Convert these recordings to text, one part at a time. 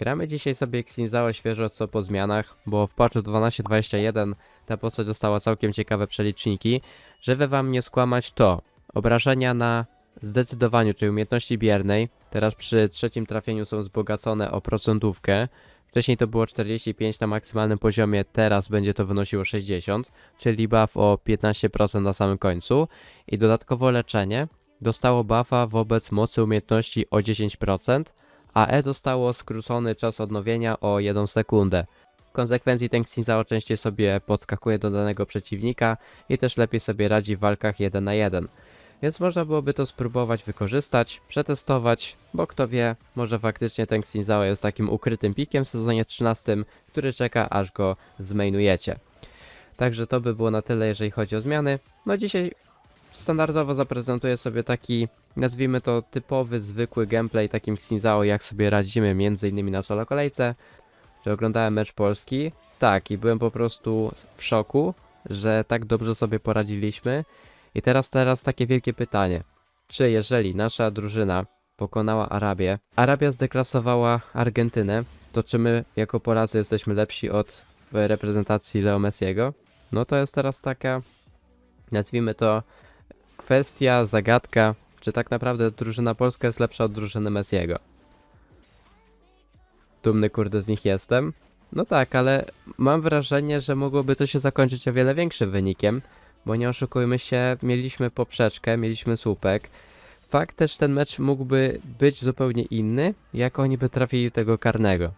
Gramy dzisiaj sobie Xinzao świeżo co po zmianach, bo w patchu 12.21 ta postać dostała całkiem ciekawe przeliczniki. Żeby wam nie skłamać to obrażenia na zdecydowaniu, czyli umiejętności biernej, teraz przy trzecim trafieniu są wzbogacone o procentówkę. Wcześniej to było 45 na maksymalnym poziomie, teraz będzie to wynosiło 60, czyli buff o 15% na samym końcu. I dodatkowo leczenie dostało buffa wobec mocy umiejętności o 10%, a E dostało skrócony czas odnowienia o 1 sekundę. W konsekwencji ten częściej sobie podskakuje do danego przeciwnika i też lepiej sobie radzi w walkach 1 na 1. Więc można byłoby to spróbować wykorzystać, przetestować, bo kto wie, może faktycznie ten Xinzao jest takim ukrytym pikiem w sezonie 13, który czeka aż go zmainujecie. Także to by było na tyle, jeżeli chodzi o zmiany. No dzisiaj standardowo zaprezentuję sobie taki, nazwijmy to typowy, zwykły gameplay takim Xinzao, jak sobie radzimy między innymi na solo kolejce. Że oglądałem mecz Polski, tak, i byłem po prostu w szoku, że tak dobrze sobie poradziliśmy. I teraz, teraz takie wielkie pytanie. Czy jeżeli nasza drużyna pokonała Arabię, Arabia zdeklasowała Argentynę, to czy my jako Polacy jesteśmy lepsi od reprezentacji Leo Messiego? No to jest teraz taka, nazwijmy to, kwestia, zagadka, czy tak naprawdę drużyna polska jest lepsza od drużyny Messiego. Dumny kurde z nich jestem. No tak, ale mam wrażenie, że mogłoby to się zakończyć o wiele większym wynikiem, bo nie oszukujmy się, mieliśmy poprzeczkę, mieliśmy słupek. Fakt też ten mecz mógłby być zupełnie inny, jak oni by trafili tego karnego.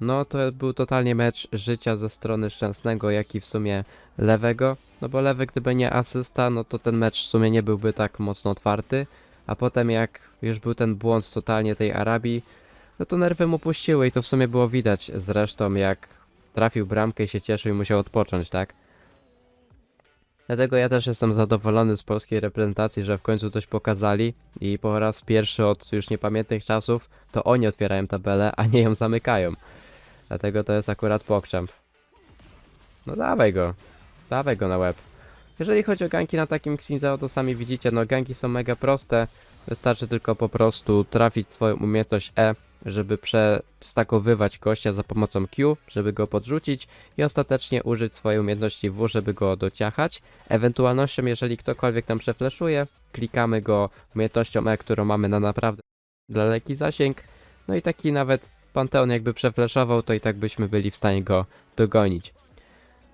No to był totalnie mecz życia ze strony Szczęsnego, jak i w sumie lewego. No bo lewy gdyby nie asysta, no to ten mecz w sumie nie byłby tak mocno otwarty. A potem jak już był ten błąd totalnie tej Arabii, no to nerwy mu puściły i to w sumie było widać zresztą jak trafił bramkę i się cieszył i musiał odpocząć, tak? Dlatego ja też jestem zadowolony z polskiej reprezentacji, że w końcu coś pokazali i po raz pierwszy od już niepamiętnych czasów to oni otwierają tabelę, a nie ją zamykają. Dlatego to jest akurat pokrzep. No dawaj go. Dawaj go na łeb. Jeżeli chodzi o ganki na takim Xinzao, to sami widzicie, no ganki są mega proste. Wystarczy tylko po prostu trafić swoją umiejętność E, żeby przestakowywać gościa za pomocą Q, żeby go podrzucić i ostatecznie użyć swojej umiejętności W, żeby go dociachać. Ewentualnością, jeżeli ktokolwiek nam przefleszuje, klikamy go umiejętnością E, którą mamy na naprawdę daleki zasięg. No i taki nawet Panteon jakby przefleszował, to i tak byśmy byli w stanie go dogonić.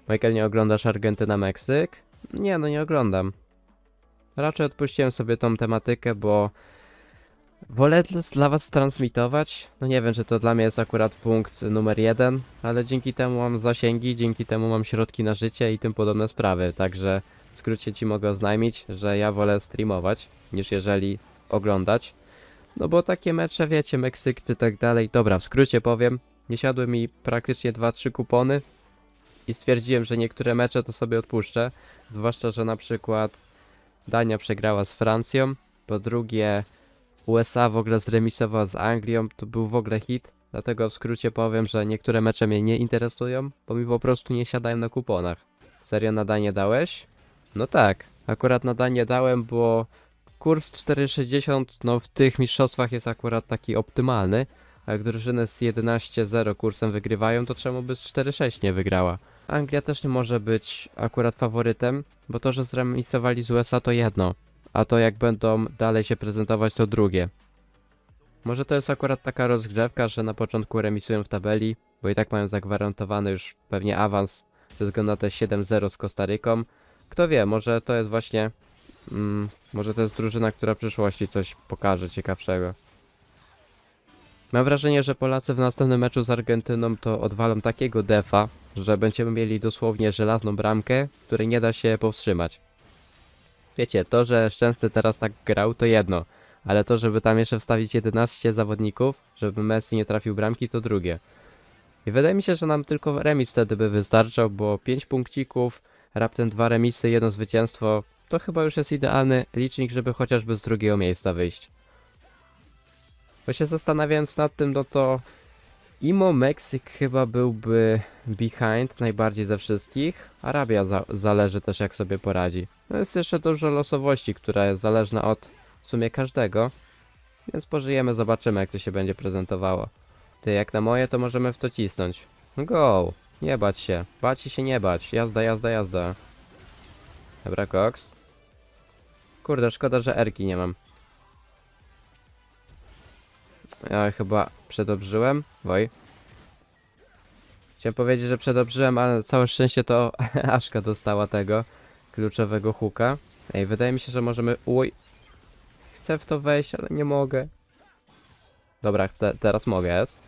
Michael, nie oglądasz Argentyna-Meksyk? Nie, no nie oglądam. Raczej odpuściłem sobie tą tematykę, bo wolę dla- was transmitować. No nie wiem, czy to dla mnie jest akurat punkt numer jeden, ale dzięki temu mam zasięgi, dzięki temu mam środki na życie i tym podobne sprawy. Także w skrócie ci mogę oznajmić, że ja wolę streamować, niż jeżeli oglądać. No bo takie mecze, wiecie, Meksyk czy tak dalej. Dobra, w skrócie powiem, nie siadły mi praktycznie 2-3 kupony i stwierdziłem, że niektóre mecze to sobie odpuszczę. Zwłaszcza, że na przykład Dania przegrała z Francją, po drugie USA w ogóle zremisowała z Anglią, to był w ogóle hit. Dlatego w skrócie powiem, że niektóre mecze mnie nie interesują, bo mi po prostu nie siadają na kuponach. Serio na Danię dałeś? No tak, akurat na Danię dałem, bo kurs 4,60 no w tych mistrzostwach jest akurat taki optymalny, a jak drużyny z 11-0 kursem wygrywają, to czemu by z 4-6 nie wygrała? Anglia też nie może być akurat faworytem, bo to, że zremisowali z USA to jedno, a to jak będą dalej się prezentować to drugie. Może to jest akurat taka rozgrzewka, że na początku remisują w tabeli, bo i tak mają zagwarantowany już pewnie awans ze względu na te 7-0 z Kostaryką. Kto wie, może to jest właśnie Mm, może to jest drużyna, która w przyszłości coś pokaże ciekawszego. Mam wrażenie, że Polacy w następnym meczu z Argentyną to odwalą takiego defa, że będziemy mieli dosłownie żelazną bramkę, której nie da się powstrzymać. Wiecie, to, że Szczęsny teraz tak grał, to jedno, ale to, żeby tam jeszcze wstawić 11 zawodników, żeby Messi nie trafił bramki, to drugie. I wydaje mi się, że nam tylko remis wtedy by wystarczał, bo 5 punkcików, raptem 2 remisy, jedno zwycięstwo, to chyba już jest idealny licznik, żeby chociażby z drugiego miejsca wyjść. Bo się zastanawiając nad tym, no to Imo Meksyk chyba byłby behind najbardziej ze wszystkich. Arabia za zależy też jak sobie poradzi. No jest jeszcze dużo losowości, która jest zależna od w sumie każdego. Więc pożyjemy, zobaczymy jak to się będzie prezentowało. Ty, jak na moje, to możemy w to cisnąć. Go! Nie bać się. Bać się nie bać. Jazda, jazda, jazda. Dobra, koks. Kurde, szkoda, że erki nie mam. Ja chyba przedobrzyłem. Woj. Chciałem powiedzieć, że przedobrzyłem, ale całe szczęście to Aszka dostała tego kluczowego huka. Ej, wydaje mi się, że możemy... Uj. Chcę w to wejść, ale nie mogę. Dobra, chcę, teraz mogę, jest.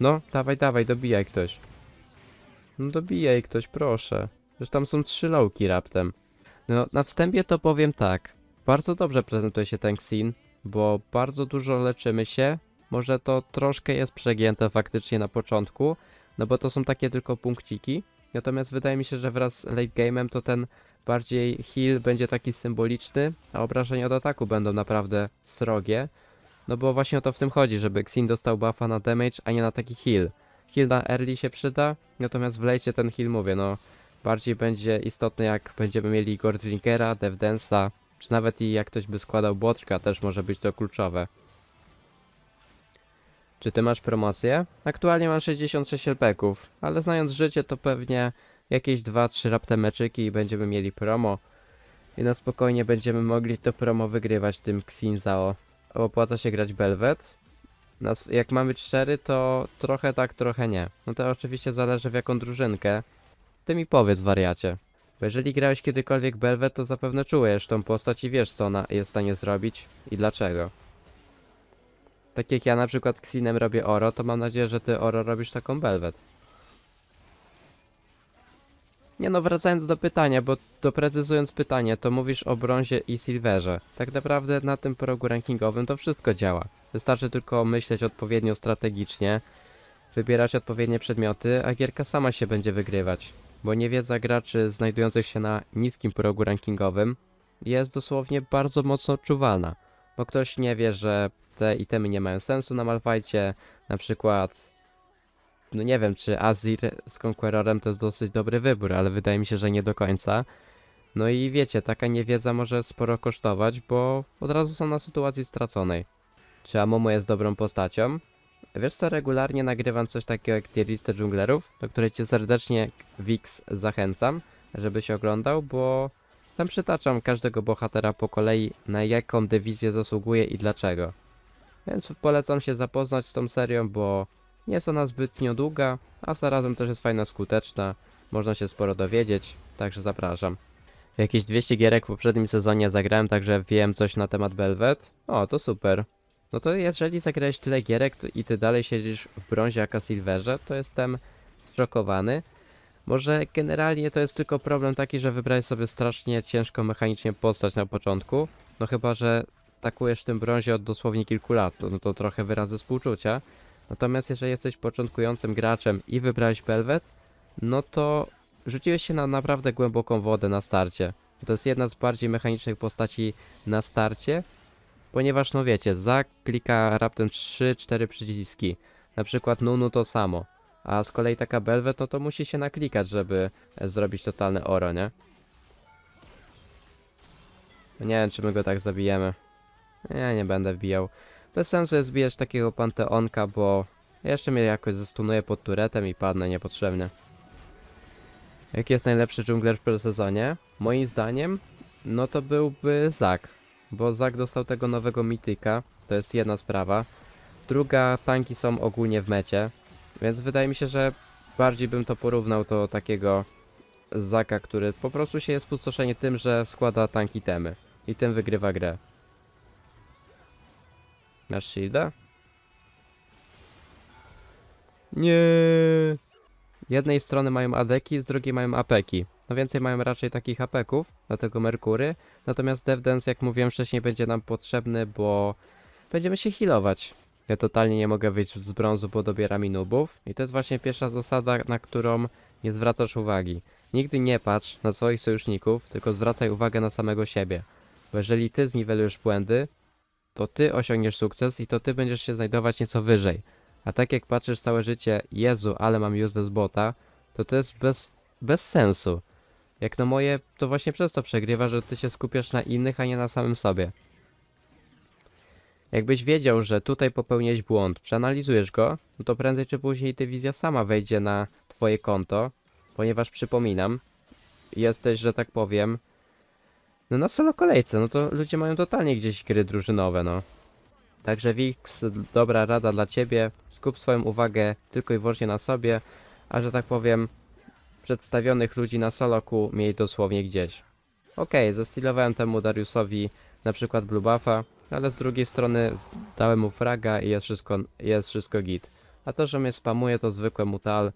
No, dawaj, dawaj, dobijaj ktoś. No dobijaj ktoś, proszę. Że tam są trzy lowki raptem. No, na wstępie to powiem tak. Bardzo dobrze prezentuje się ten Xin, bo bardzo dużo leczymy się. Może to troszkę jest przegięte faktycznie na początku, no bo to są takie tylko punkciki. Natomiast wydaje mi się, że wraz z late game'em to ten bardziej heal będzie taki symboliczny, a obrażenia od ataku będą naprawdę srogie. No bo właśnie o to w tym chodzi, żeby Xin dostał buffa na damage, a nie na taki heal. Heal na early się przyda, natomiast w lejcie ten heal, mówię, no bardziej będzie istotny jak będziemy mieli Gordlinkera, Devdensa, czy nawet i jak ktoś by składał Boczka, też może być to kluczowe. Czy ty masz promocję? Aktualnie mam 66 LP-ków, ale znając życie to pewnie jakieś 2-3 rapte meczyki i będziemy mieli promo. I na spokojnie będziemy mogli to promo wygrywać tym Xin Zao. Opłaca się grać Belvet. Jak mamy 4 to trochę tak, trochę nie. No to oczywiście zależy w jaką drużynkę. Ty mi powiedz wariacie. Bo jeżeli grałeś kiedykolwiek Belvet to zapewne czujesz tą postać i wiesz co ona jest w stanie zrobić i dlaczego. Tak jak ja na przykład Xinem robię Oro, to mam nadzieję, że ty Oro robisz taką Belvet. Nie no, wracając do pytania, bo doprecyzując pytanie, to mówisz o brązie i silverze. Tak naprawdę na tym progu rankingowym to wszystko działa. Wystarczy tylko myśleć odpowiednio strategicznie, wybierać odpowiednie przedmioty, a gierka sama się będzie wygrywać. Bo niewiedza graczy znajdujących się na niskim progu rankingowym jest dosłownie bardzo mocno odczuwalna. Bo ktoś nie wie, że te itemy nie mają sensu na Malfajcie, na przykład no nie wiem, czy Azir z Conquerorem to jest dosyć dobry wybór, ale wydaje mi się, że nie do końca. No i wiecie, taka niewiedza może sporo kosztować, bo od razu są na sytuacji straconej. Czy Amumu jest dobrą postacią? Wiesz co, regularnie nagrywam coś takiego jak tier listę dżunglerów, do której cię serdecznie, Wix, zachęcam, żebyś oglądał, bo tam przytaczam każdego bohatera po kolei, na jaką dywizję zasługuje i dlaczego. Więc polecam się zapoznać z tą serią, bo nie jest ona zbytnio długa, a zarazem też jest fajna, skuteczna. Można się sporo dowiedzieć, także zapraszam. Jakieś 200 gierek w poprzednim sezonie zagrałem, także wiem coś na temat Belvet. O, to super. No to jeżeli zagrałeś tyle gierek to i ty dalej siedzisz w brązie jak silverze, to jestem zszokowany. Może generalnie to jest tylko problem taki, że wybrałeś sobie strasznie ciężką mechanicznie postać na początku. No chyba, że stakujesz w tym brązie od dosłownie kilku lat, no to trochę wyrazy współczucia. Natomiast jeżeli jesteś początkującym graczem i wybrałeś Belvet, no to rzuciłeś się na naprawdę głęboką wodę na starcie. To jest jedna z bardziej mechanicznych postaci na starcie, ponieważ no wiecie, za klika raptem 3-4 przyciski. Na przykład Nunu to samo. A z kolei taka Belvet, no to musi się naklikać, żeby e, zrobić totalne oro, nie? No Nie wiem, czy my go tak zabijemy. Nie, nie będę wbijał. Bez sensu jest bijać takiego panteonka, bo jeszcze mnie jakoś zastunuję pod turetem i padnę niepotrzebnie. Jaki jest najlepszy dżungler w sezonie? Moim zdaniem, no to byłby Zak. Bo Zak dostał tego nowego mityka, to jest jedna sprawa. Druga, tanki są ogólnie w mecie, więc wydaje mi się, że bardziej bym to porównał do takiego Zaka, który po prostu się jest spustoszenie tym, że składa tanki temy. I tym wygrywa grę. Masz shielda? Nie. Jednej strony mają adeki, z drugiej mają apeki. No więcej mają raczej takich apeków, dlatego Merkury. Natomiast DevDance, jak mówiłem wcześniej, będzie nam potrzebny, bo będziemy się healować. Ja totalnie nie mogę wyjść z brązu, bo dobiera mi nubów. I to jest właśnie pierwsza zasada, na którą nie zwracasz uwagi. Nigdy nie patrz na swoich sojuszników, tylko zwracaj uwagę na samego siebie. Bo jeżeli ty zniwelujesz błędy, to ty osiągniesz sukces i to ty będziesz się znajdować nieco wyżej. A tak jak patrzysz całe życie, Jezu, ale mam useless bota, to to jest bez, bez sensu. Jak na moje, to właśnie przez to przegrywa, że ty się skupiasz na innych, a nie na samym sobie. Jakbyś wiedział, że tutaj popełniłeś błąd, przeanalizujesz go, no to prędzej czy później dywizja sama wejdzie na twoje konto, ponieważ przypominam, jesteś, że tak powiem, no na solo kolejce, no to ludzie mają totalnie gdzieś gry drużynowe, no. Także Wix, dobra rada dla ciebie, skup swoją uwagę tylko i wyłącznie na sobie, a że tak powiem, przedstawionych ludzi na soloku miej dosłownie gdzieś. Okej, zestylowałem temu Dariusowi na przykład blue buffa, ale z drugiej strony dałem mu fraga i jest wszystko, jest wszystko git. A to, że mnie spamuje to zwykłe mutal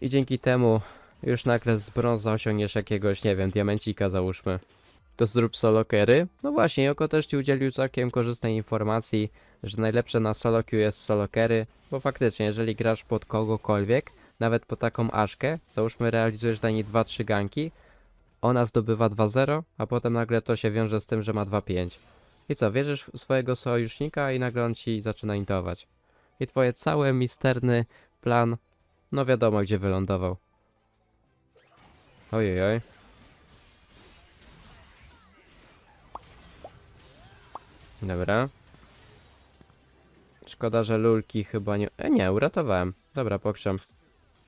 i dzięki temu już nagle z brąza osiągniesz jakiegoś, nie wiem, diamencika załóżmy. To zrób solo carry? No właśnie, Joko też ci udzielił całkiem korzystnej informacji, że najlepsze na solo queue jest solo carry, bo faktycznie, jeżeli grasz pod kogokolwiek, nawet po taką Aszkę, załóżmy realizujesz dla niej 2-3 ganki, ona zdobywa 2-0, a potem nagle to się wiąże z tym, że ma 2-5. I co, wierzysz w swojego sojusznika i nagle on ci zaczyna intować. I twoje cały misterny plan, no wiadomo gdzie wylądował. Ojej, oj. Dobra. Szkoda, że lulki chyba nie... E, nie, uratowałem. Dobra, pokrzem.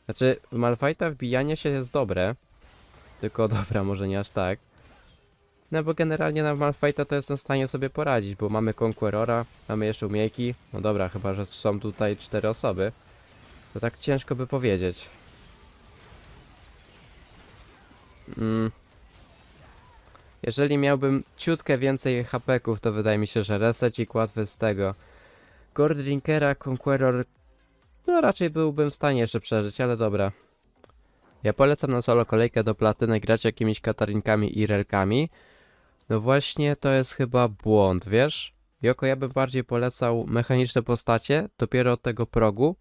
Znaczy, w Malfighta wbijanie się jest dobre. Tylko dobra, może nie aż tak. No bo generalnie na Malfighta to jestem w stanie sobie poradzić, bo mamy Conquerora, mamy jeszcze umiejki. No dobra, chyba, że są tutaj cztery osoby. To tak ciężko by powiedzieć. Mm. Jeżeli miałbym ciutkę więcej HP-ków, to wydaje mi się, że resecik łatwy z tego. Gordrinkera, Conqueror... No raczej byłbym w stanie jeszcze przeżyć, ale dobra. Ja polecam na solo kolejkę do platyny grać jakimiś katarinkami i relkami. No właśnie, to jest chyba błąd, wiesz? Joko, ja bym bardziej polecał mechaniczne postacie, dopiero od tego progu,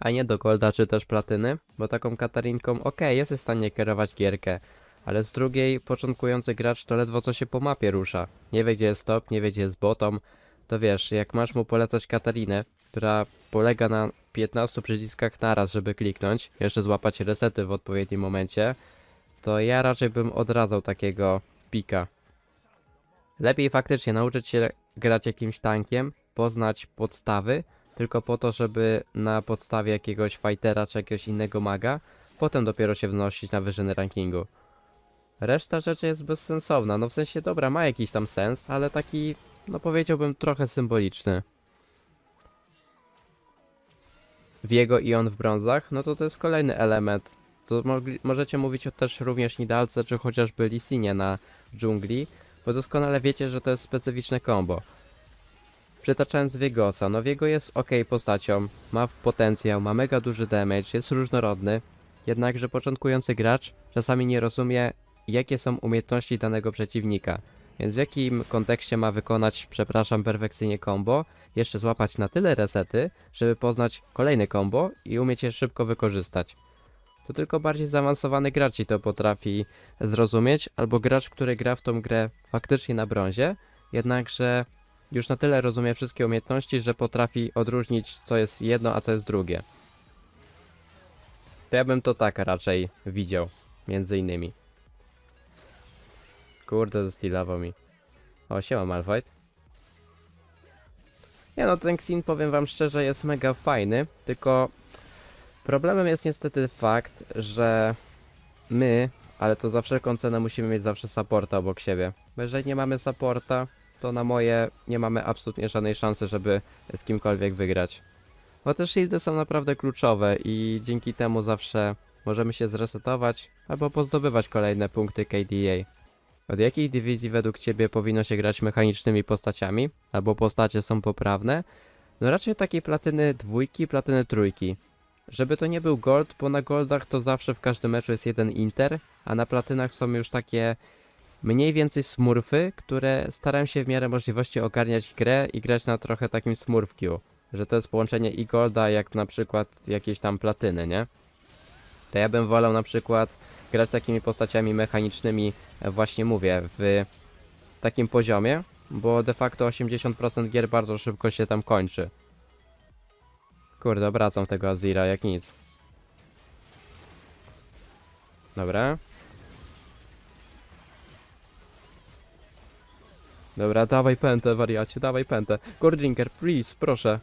a nie do golda czy też platyny, bo taką katarinką, okej, jesteś w stanie kierować gierkę, ale z drugiej, początkujący gracz to ledwo co się po mapie rusza. Nie wie gdzie jest top, nie wie gdzie jest bottom, to wiesz, jak masz mu polecać Katarinę, która polega na 15 przyciskach naraz, żeby kliknąć, jeszcze złapać resety w odpowiednim momencie, to ja raczej bym odradzał takiego pika. Lepiej faktycznie nauczyć się grać jakimś tankiem, poznać podstawy, tylko po to, żeby na podstawie jakiegoś fightera czy jakiegoś innego maga, potem dopiero się wnosić na wyżyny rankingu. Reszta rzeczy jest bezsensowna, no w sensie dobra, ma jakiś tam sens, ale taki, no powiedziałbym trochę symboliczny. Wiego i on w brązach, no to to jest kolejny element. To możecie mówić o też również Nidalce, czy chociażby Lisinie na dżungli, bo doskonale wiecie, że to jest specyficzne combo. Przytaczając Viegosa, no Viego jest ok postacią, ma potencjał, ma mega duży damage, jest różnorodny, jednakże początkujący gracz czasami nie rozumie, jakie są umiejętności danego przeciwnika. Więc w jakim kontekście ma wykonać, przepraszam, perfekcyjnie combo, jeszcze złapać na tyle resety, żeby poznać kolejny combo i umieć je szybko wykorzystać. To tylko bardziej zaawansowany gracz ci to potrafi zrozumieć, albo gracz, który gra w tą grę faktycznie na brązie, jednakże już na tyle rozumie wszystkie umiejętności, że potrafi odróżnić, co jest jedno, a co jest drugie. To ja bym to tak raczej widział, między innymi. Kurde, zestilował mi. O, siema Malfight. Nie no, ten Xin, powiem wam szczerze, jest mega fajny, tylko problemem jest niestety fakt, że my, ale to za wszelką cenę musimy mieć zawsze supporta obok siebie. Bo jeżeli nie mamy supporta, to na moje nie mamy absolutnie żadnej szansy, żeby z kimkolwiek wygrać. Bo te shieldy są naprawdę kluczowe i dzięki temu zawsze możemy się zresetować albo pozdobywać kolejne punkty KDA. Od jakiej dywizji według Ciebie powinno się grać mechanicznymi postaciami? Albo postacie są poprawne? No raczej takiej platyny dwójki, platyny trójki. Żeby to nie był gold, bo na goldach to zawsze w każdym meczu jest jeden inter, a na platynach są już takie mniej więcej smurfy, które staram się w miarę możliwości ogarniać grę i grać na trochę takim smurf queue. Że to jest połączenie i golda jak na przykład jakieś tam platyny, nie? To ja bym wolał na przykład grać takimi postaciami mechanicznymi, e, właśnie mówię, w takim poziomie, bo de facto 80% gier bardzo szybko się tam kończy. Kurde, obracam tego Azira jak nic. Dobra. Dobra, dawaj pętę, wariacie, dawaj pętę. Gordrinker, please, proszę.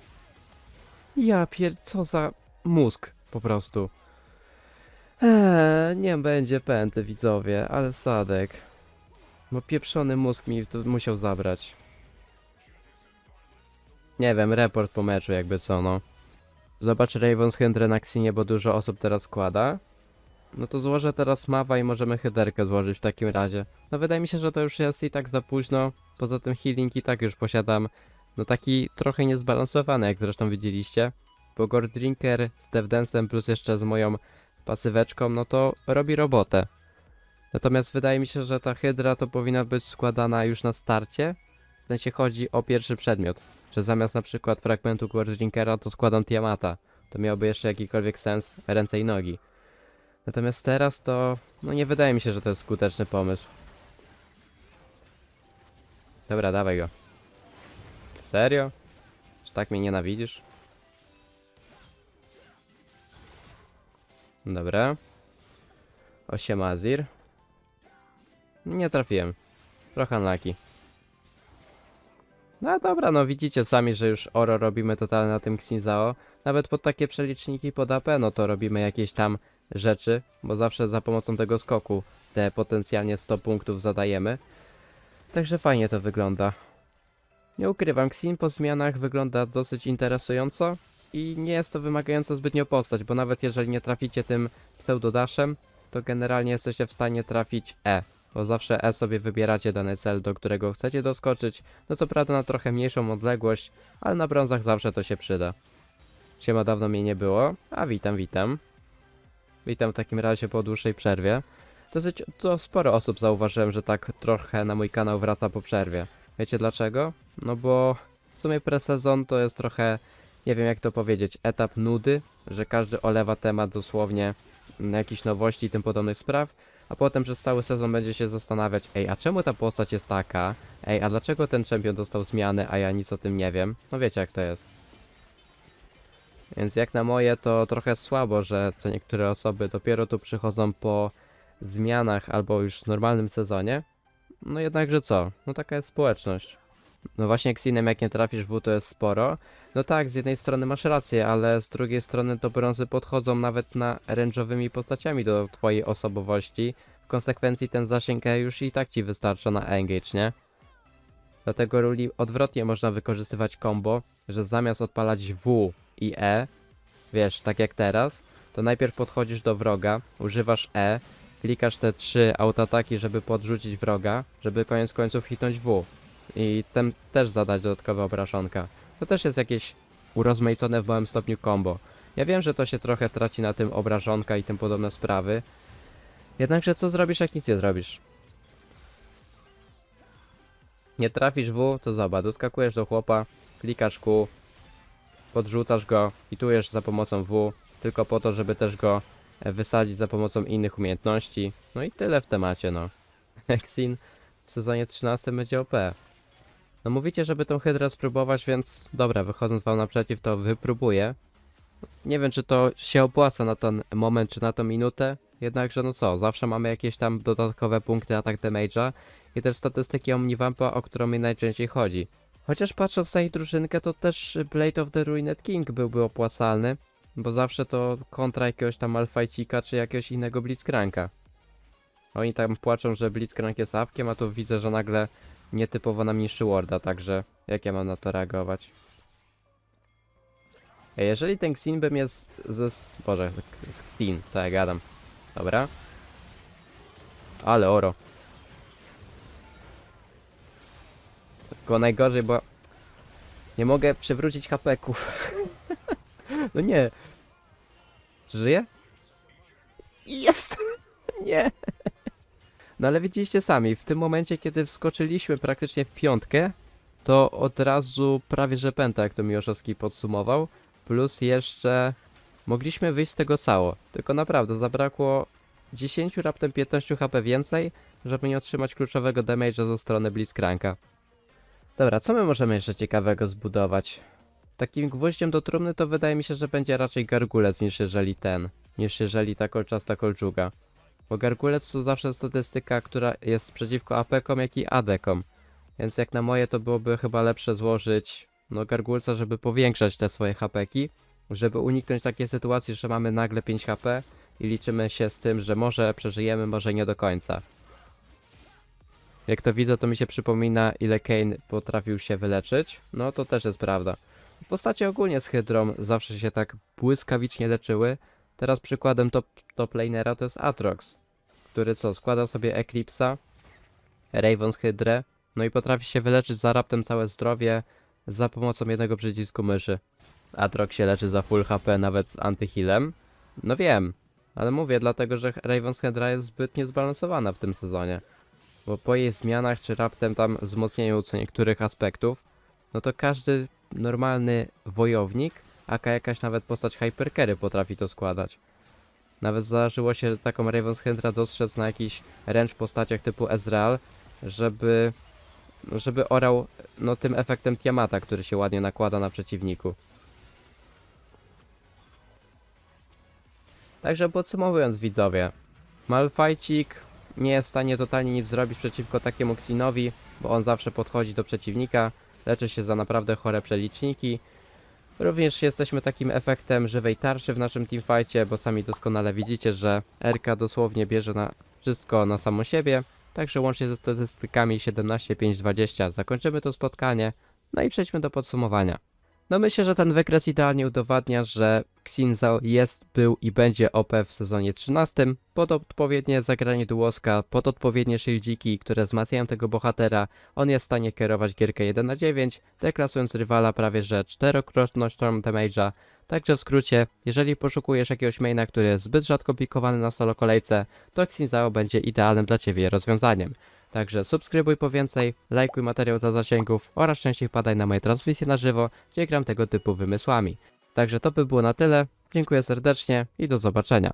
Ja pier... co za mózg, po prostu. Eee, nie będzie pęty, widzowie, ale sadek. Bo pieprzony mózg mi to musiał zabrać. Nie wiem, report po meczu jakby co, no. Zobacz Ravens Hydrę na Xinie, bo dużo osób teraz składa. No to złożę teraz mawa i możemy hyderkę złożyć w takim razie. No wydaje mi się, że to już jest i tak za późno. Poza tym healing i tak już posiadam. No taki trochę niezbalansowany, jak zresztą widzieliście. Bo Gord Drinker z DevDansem plus jeszcze z moją pasyweczką, no to robi robotę. Natomiast wydaje mi się, że ta hydra to powinna być składana już na starcie. W sensie chodzi o pierwszy przedmiot. Że zamiast na przykład fragmentu Gord Drinkera to składam Tiamata. To miałoby jeszcze jakikolwiek sens ręce i nogi. Natomiast teraz to... No nie wydaje mi się, że to jest skuteczny pomysł. Dobra, dawaj go. Serio? Czy tak mnie nienawidzisz? Dobra. Osiem Azir. Nie trafiłem. Trochę unlucky. No dobra, no widzicie sami, że już oro robimy totalnie na tym Xinzao. Nawet pod takie przeliczniki pod AP, no to robimy jakieś tam rzeczy, bo zawsze za pomocą tego skoku te potencjalnie 100 punktów zadajemy. Także fajnie to wygląda. Nie ukrywam, Xin po zmianach wygląda dosyć interesująco i nie jest to wymagająca zbytnio postać, bo nawet jeżeli nie traficie tym pseudodaszem, to generalnie jesteście w stanie trafić E, bo zawsze E sobie wybieracie dany cel, do którego chcecie doskoczyć, no co prawda na trochę mniejszą odległość, ale na brązach zawsze to się przyda. Siema, dawno mnie nie było, a witam, witam. Witam w takim razie po dłuższej przerwie. Dosyć to sporo osób zauważyłem, że tak trochę na mój kanał wraca po przerwie. Wiecie dlaczego? No bo w sumie presezon to jest trochę, nie wiem jak to powiedzieć, etap nudy, że każdy olewa temat dosłownie na jakieś nowości i tym podobnych spraw, a potem przez cały sezon będzie się zastanawiać, ej, a czemu ta postać jest taka? Ej, a dlaczego ten czempion dostał zmiany, a ja nic o tym nie wiem? No wiecie jak to jest. Więc jak na moje to trochę słabo, że co niektóre osoby dopiero tu przychodzą po zmianach albo już w normalnym sezonie. No jednakże co? No taka jest społeczność. No właśnie Xinem jak nie trafisz w to jest sporo. No tak, z jednej strony masz rację, ale z drugiej strony to brązy podchodzą nawet na range'owymi postaciami do twojej osobowości. W konsekwencji ten zasięg E już i tak ci wystarcza na engage, nie? Dlatego ruli odwrotnie można wykorzystywać combo, że zamiast odpalać W i E, wiesz, tak jak teraz, to najpierw podchodzisz do wroga, używasz E, klikasz te trzy autoataki, żeby podrzucić wroga, żeby koniec końców hitnąć W. I tem też zadać dodatkowe obrażonka. To też jest jakieś urozmaicone w małym stopniu combo. Ja wiem, że to się trochę traci na tym obrażonka i tym podobne sprawy. Jednakże co zrobisz, jak nic nie zrobisz? Nie trafisz W, to zobacz, doskakujesz do chłopa, klikasz Q, podrzucasz go, hitujesz za pomocą W, tylko po to, żeby też go e, wysadzić za pomocą innych umiejętności. No i tyle w temacie, no. Exin w sezonie 13 będzie OP. No mówicie, żeby tą hydrę spróbować, więc dobra, wychodząc wam naprzeciw, to wypróbuję. Nie wiem, czy to się opłaca na ten moment, czy na tą minutę, jednakże no co, zawsze mamy jakieś tam dodatkowe punkty atak damage'a i też statystyki Omnivampa, o którą mi najczęściej chodzi. Chociaż patrząc na ich drużynkę, to też Blade of the Ruined King byłby opłacalny, bo zawsze to kontra jakiegoś tam Malfajcika czy jakiegoś innego Blitzcranka. Oni tam płaczą, że Blitzcrank jest apkiem, a tu widzę, że nagle nietypowo nam niższy warda, także jak ja mam na to reagować? Jeżeli ten Xinbem jest ze... Boże, Xin, co ja gadam. Dobra. Ale oro. To jest najgorzej, bo nie mogę przywrócić hapeków. no nie. Czy żyje? Jest! nie! No ale widzieliście sami, w tym momencie, kiedy wskoczyliśmy praktycznie w piątkę, to od razu prawie że pęta, jak to Miłoszowski podsumował, plus jeszcze mogliśmy wyjść z tego cało. Tylko naprawdę zabrakło 10, raptem 15 HP więcej, żeby nie otrzymać kluczowego damage'a ze strony Blitzcranka. Dobra, co my możemy jeszcze ciekawego zbudować? Takim gwoździem do trumny to wydaje mi się, że będzie raczej gargulec niż jeżeli ten, niż jeżeli ta kolczasta kolczuga. Bo gargulec to zawsze statystyka, która jest przeciwko AP-kom, jak i AD-kom. Więc jak na moje to byłoby chyba lepsze złożyć no gargulca, żeby powiększać te swoje hapeki, żeby uniknąć takiej sytuacji, że mamy nagle 5 HP i liczymy się z tym, że może przeżyjemy, może nie do końca. Jak to widzę, to mi się przypomina, ile Kane potrafił się wyleczyć. No to też jest prawda. Postacie ogólnie z Hydrą zawsze się tak błyskawicznie leczyły. Teraz przykładem top, top lanera to jest Atrox, który co, składa sobie Eclipse'a, Raven's Hydrę, no i potrafi się wyleczyć za raptem całe zdrowie za pomocą jednego przycisku myszy. Atrox się leczy za full HP nawet z antyhealem. No wiem, ale mówię dlatego, że Raven's Hydra jest zbyt niezbalansowana w tym sezonie. Bo po jej zmianach czy raptem tam wzmocnieniu co niektórych aspektów, no to każdy normalny wojownik, aka jakaś nawet postać Hypercarry potrafi to składać. Nawet zdarzyło się taką Raven's Hydra dostrzec na jakichś ręcz postaciach typu Ezreal, żeby, żeby orał no, tym efektem Tiamata, który się ładnie nakłada na przeciwniku. Także podsumowując widzowie, Malfajcik nie jest w stanie totalnie nic zrobić przeciwko takiemu Xinowi, bo on zawsze podchodzi do przeciwnika, leczy się za naprawdę chore przeliczniki. Również jesteśmy takim efektem żywej tarczy w naszym teamfightie, bo sami doskonale widzicie, że RK dosłownie bierze na wszystko na samo siebie. Także łącznie ze statystykami 17-5-20 zakończymy to spotkanie. No i przejdźmy do podsumowania. No myślę, że ten wykres idealnie udowadnia, że Xinzao jest, był i będzie OP w sezonie 13 pod odpowiednie zagranie duoska, pod odpowiednie shieldiki, które wzmacniają tego bohatera. On jest w stanie kierować gierkę 1 na 9, deklasując rywala prawie że czterokrotnością damage'a. Także w skrócie, jeżeli poszukujesz jakiegoś maina, który jest zbyt rzadko pikowany na solo kolejce, to Xinzao będzie idealnym dla Ciebie rozwiązaniem. Także subskrybuj po więcej, lajkuj materiał dla zasięgów oraz częściej padaj na moje transmisje na żywo, gdzie gram tego typu wymysłami. Także to by było na tyle. Dziękuję serdecznie i do zobaczenia.